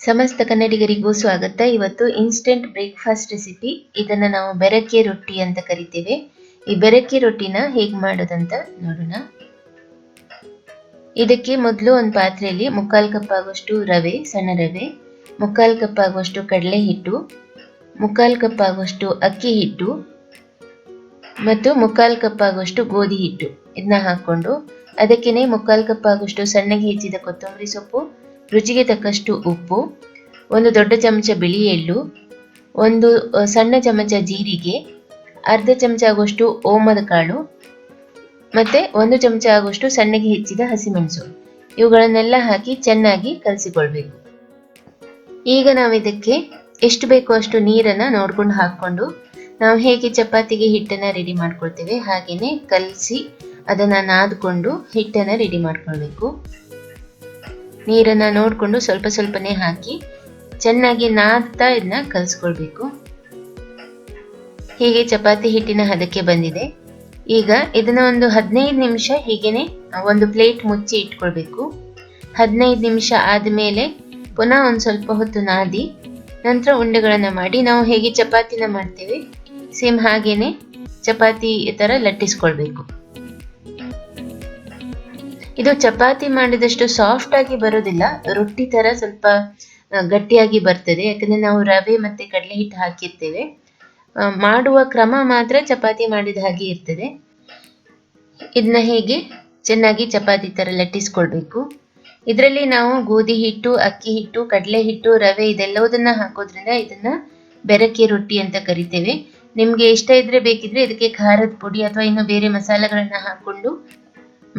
ಸಮಸ್ತ ಕನ್ನಡಿಗರಿಗೂ ಸ್ವಾಗತ. ಇವತ್ತು ಇನ್ಸ್ಟೆಂಟ್ ಬ್ರೇಕ್ಫಾಸ್ಟ್ ರೆಸಿಪಿ ಇದನ್ನ ನಾವು ಬೆರಕೆ ರೊಟ್ಟಿ ಅಂತ ಕರಿತೇವೆ. ಈ ಬೆರಕೆ ರೊಟ್ಟಿನ ಹೇಗೆ ಮಾಡೋದಂತ ನೋಡೋಣ. ಇದಕ್ಕೆ ಮೊದಲು ಒಂದು ಪಾತ್ರೆಯಲ್ಲಿ ಮುಕ್ಕಾಲು ಕಪ್ ಆಗುವಷ್ಟು ರವೆ, ಸಣ್ಣ ರವೆ, ಮುಕ್ಕಾಲು ಕಪ್ ಆಗುವಷ್ಟು ಕಡಲೆ ಹಿಟ್ಟು, ಮುಕ್ಕಾಲು ಕಪ್ ಆಗುವಷ್ಟು ಅಕ್ಕಿ ಹಿಟ್ಟು ಮತ್ತು ಮುಕ್ಕಾಲು ಕಪ್ ಆಗುವಷ್ಟು ಗೋಧಿ ಹಿಟ್ಟು. ಇದನ್ನ ಹಾಕ್ಕೊಂಡು ಅದಕ್ಕೇನೆ ಮುಕ್ಕಾಲು ಕಪ್ ಆಗುವಷ್ಟು ಸಣ್ಣಗೆ ಹೆಚ್ಚಿದ ಕೊತ್ತಂಬರಿ ಸೊಪ್ಪು ರುಚಿಗೆ ತಕ್ಕಷ್ಟು ಉಪ್ಪು, ಒಂದು ದೊಡ್ಡ ಚಮಚ ಬಿಳಿ ಎಳ್ಳು ಒಂದು ಸಣ್ಣ ಚಮಚ ಜೀರಿಗೆ, ಅರ್ಧ ಚಮಚ ಆಗುವಷ್ಟು ಓಮದ ಕಾಳು ಮತ್ತೆ ಒಂದು ಚಮಚ ಆಗುವಷ್ಟು ಸಣ್ಣಗೆ ಹೆಚ್ಚಿದ ಹಸಿಮೆಣಸು. ಇವುಗಳನ್ನೆಲ್ಲ ಹಾಕಿ ಚೆನ್ನಾಗಿ ಕಲಸಿಕೊಳ್ಬೇಕು. ಈಗ ನಾವು ಇದಕ್ಕೆ ಎಷ್ಟು ಬೇಕೋ ಅಷ್ಟು ನೀರನ್ನ ನೋಡ್ಕೊಂಡು ಹಾಕ್ಕೊಂಡು ನಾವು ಹೇಗೆ ಚಪಾತಿಗೆ ಹಿಟ್ಟನ್ನ ರೆಡಿ ಮಾಡ್ಕೊಳ್ತೇವೆ ಹಾಗೇನೆ ಕಲಸಿ ಅದನ್ನ ನಾದ್ಕೊಂಡು ಹಿಟ್ಟನ್ನ ರೆಡಿ ಮಾಡ್ಕೊಳ್ಬೇಕು. ನೀರನ್ನ ನೋಡಿಕೊಂಡು ಸ್ವಲ್ಪ ಸ್ವಲ್ಪನೇ ಹಾಕಿ ಚೆನ್ನಾಗಿ ನಾದ್ತಾ ಇದನ್ನ ಕಲಿಸ್ಕೊಳ್ಬೇಕು. ಹೀಗೆ ಚಪಾತಿ ಹಿಟ್ಟಿನ ಹದಕ್ಕೆ ಬಂದಿದೆ. ಈಗ ಇದನ್ನ ಒಂದು ಹದಿನೈದು ನಿಮಿಷ ಹೀಗೇನೆ ಒಂದು ಪ್ಲೇಟ್ ಮುಚ್ಚಿ ಇಟ್ಕೊಳ್ಬೇಕು. ಹದಿನೈದು ನಿಮಿಷ ಆದಮೇಲೆ ಪುನಃ ಒಂದು ಸ್ವಲ್ಪ ಹೊತ್ತು ನಾದಿ, ನಂತರ ಉಂಡೆಗಳನ್ನು ಮಾಡಿ. ನಾವು ಹೇಗೆ ಚಪಾತಿನ ಮಾಡ್ತೇವೆ, ಸೇಮ್ ಹಾಗೇನೆ ಚಪಾತಿ ಥರ ಲಟ್ಟಿಸ್ಕೊಳ್ಬೇಕು. ಇದು ಚಪಾತಿ ಮಾಡಿದಷ್ಟು ಸಾಫ್ಟ್ ಆಗಿ ಬರೋದಿಲ್ಲ. ರೊಟ್ಟಿ ತರ ಸ್ವಲ್ಪ ಗಟ್ಟಿಯಾಗಿ ಬರ್ತದೆ. ಯಾಕಂದ್ರೆ ನಾವು ರವೆ ಮತ್ತೆ ಕಡಲೆ ಹಿಟ್ಟು ಹಾಕಿರ್ತೇವೆ. ಮಾಡುವ ಕ್ರಮ ಮಾತ್ರ ಚಪಾತಿ ಮಾಡಿದ ಹಾಗೆ ಇರ್ತದೆ. ಇದನ್ನ ಹೇಗೆ? ಚೆನ್ನಾಗಿ ಚಪಾತಿ ತರ ಲಟ್ಟಿಸ್ಕೊಳ್ಬೇಕು. ಇದರಲ್ಲಿ ನಾವು ಗೋಧಿ ಹಿಟ್ಟು, ಅಕ್ಕಿ ಹಿಟ್ಟು, ಕಡಲೆ ಹಿಟ್ಟು, ರವೆ ಇದೆಲ್ಲವುದನ್ನ ಹಾಕೋದ್ರಿಂದ ಇದನ್ನ ಬೆರಕೆ ರೊಟ್ಟಿ ಅಂತ ಕರಿತೇವೆ. ನಿಮ್ಗೆ ಇಷ್ಟ ಇದ್ರೆ ಬೇಕಿದ್ರೆ ಇದಕ್ಕೆ ಖಾರದ ಪುಡಿ ಅಥವಾ ಇನ್ನು ಬೇರೆ ಮಸಾಲೆಗಳನ್ನ ಹಾಕೊಂಡು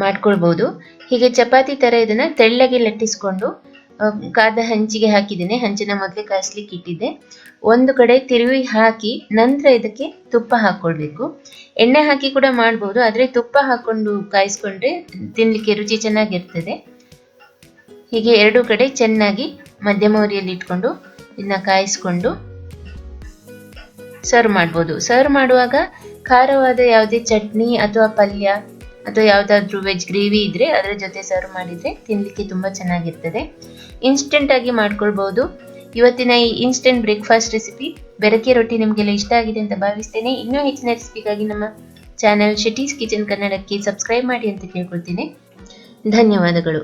ಮಾಡ್ಕೊಳ್ಬಹುದು ಹೀಗೆ ಚಪಾತಿ ತರ ಇದನ್ನ ತೆಳ್ಳಗೆ ಲಟ್ಟಿಸ್ಕೊಂಡು ಕಾದ ಹಂಚಿಗೆ ಹಾಕಿದ್ದೀನಿ. ಹಂಚಿನ ಮೊದಲೇ ಕಾಯಿಸ್ಲಿಕ್ಕೆ ಇಟ್ಟಿದ್ದೆ. ಒಂದು ಕಡೆ ತಿರುವಿ ಹಾಕಿ ನಂತರ ಇದಕ್ಕೆ ತುಪ್ಪ ಹಾಕೊಳ್ಬೇಕು. ಎಣ್ಣೆ ಹಾಕಿ ಕೂಡ ಮಾಡ್ಬೋದು, ಆದರೆ ತುಪ್ಪ ಹಾಕೊಂಡು ಕಾಯಿಸ್ಕೊಂಡ್ರೆ ತಿನ್ನಲಿಕ್ಕೆ ರುಚಿ ಚೆನ್ನಾಗಿರ್ತದೆ. ಹೀಗೆ ಎರಡು ಕಡೆ ಚೆನ್ನಾಗಿ ಮಧ್ಯಮ ಉರಿಯಲ್ಲಿ ಇಟ್ಕೊಂಡು ಇದನ್ನ ಕಾಯಿಸ್ಕೊಂಡು ಸರ್ವ್ ಮಾಡ್ಬೋದು. ಸರ್ವ್ ಮಾಡುವಾಗ ಖಾರವಾದ ಯಾವುದೇ ಚಟ್ನಿ ಅಥವಾ ಪಲ್ಯ ಅಥವಾ ಯಾವುದಾದ್ರೂ ವೆಜ್ ಗ್ರೇವಿ ಇದ್ದರೆ ಅದರ ಜೊತೆ ಸರ್ವ್ ಮಾಡಿದ್ರೆ ತಿನ್ನಲಿಕ್ಕೆ ತುಂಬಾ ಚೆನ್ನಾಗಿರ್ತದೆ. ಇನ್ಸ್ಟೆಂಟ್ ಆಗಿ ಮಾಡ್ಕೊಳ್ಬಹುದು ಇವತ್ತಿನ ಈ ಇನ್ಸ್ಟೆಂಟ್ ಬ್ರೇಕ್ಫಾಸ್ಟ್ ರೆಸಿಪಿ ಬೆರಕೆ ರೊಟ್ಟಿ ನಿಮಗೆಲ್ಲ ಇಷ್ಟ ಆಗಿದೆ ಅಂತ ಭಾವಿಸ್ತೇನೆ. ಇನ್ನೂ ಹೆಚ್ಚಿನ ರೆಸಿಪಿಗಾಗಿ ನಮ್ಮ ಚಾನೆಲ್ ಶಿಟೀಸ್ ಕಿಚನ್ ಕನ್ನಡಕ್ಕೆ ಸಬ್ಸ್ಕ್ರೈಬ್ ಮಾಡಿ ಅಂತ ಕೇಳ್ಕೊಳ್ತೀನಿ. ಧನ್ಯವಾದಗಳು.